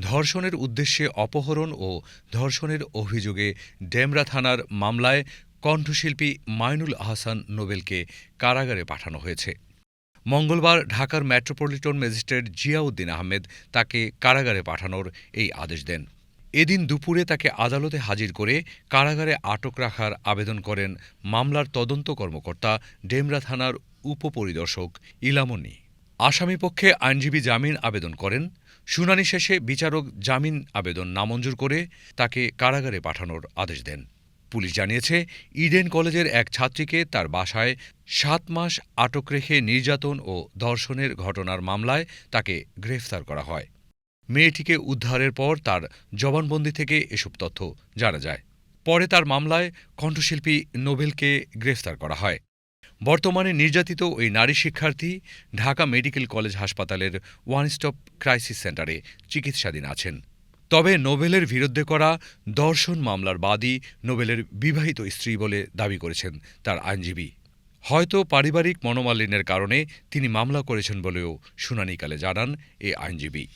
ধর্ষণের উদ্দেশ্যে অপহরণ ও ধর্ষণের অভিযোগে ডেমরা থানার মামলায় কণ্ঠশিল্পী মাইনুল আহসান নোবেলকে কারাগারে পাঠানো হয়েছে। মঙ্গলবার ঢাকার মেট্রোপলিটন ম্যাজিস্ট্রেট জিয়াউদ্দিন আহমেদ তাকে কারাগারে পাঠানোর এই আদেশ দেন। এদিন দুপুরে তাকে আদালতে হাজির করে কারাগারে আটক রাখার আবেদন করেন মামলার তদন্ত কর্মকর্তা ডেমরা থানার উপপরিদর্শক ইলামনি। আসামিপক্ষে আইনজীবী জামিন আবেদন করেন। শুনানি শেষে বিচারক জামিন আবেদন নামঞ্জুর করে তাকে কারাগারে পাঠানোর আদেশ দেন। পুলিশ জানিয়েছে, ইডেন কলেজের এক ছাত্রীকে তার বাসায় সাত মাস আটক রেখে নির্যাতন ও ধর্ষণের ঘটনার মামলায় তাকে গ্রেফতার করা হয়। মেয়েটিকে উদ্ধারের পর তার জবানবন্দি থেকে এসব তথ্য জানা যায়। পরে তার মামলায় কণ্ঠশিল্পী নোবেলকে গ্রেফতার করা হয়। বর্তমানে নির্যাতিত ওই নারী শিক্ষার্থী ঢাকা মেডিকেল কলেজ হাসপাতালের ওয়ান স্টপ ক্রাইসিস সেন্টারে চিকিৎসাধীন আছেন। তবে নোবেলের বিরুদ্ধে করা দর্শন মামলার বাদী নোবেলের বিবাহিত স্ত্রী বলে দাবি করেছেন তার আইনজীবী। হয়তো পারিবারিক মনোমালিন্যের কারণে তিনি মামলা করেছেন বলেও শুনানিকালে জানান এ আইনজীবী।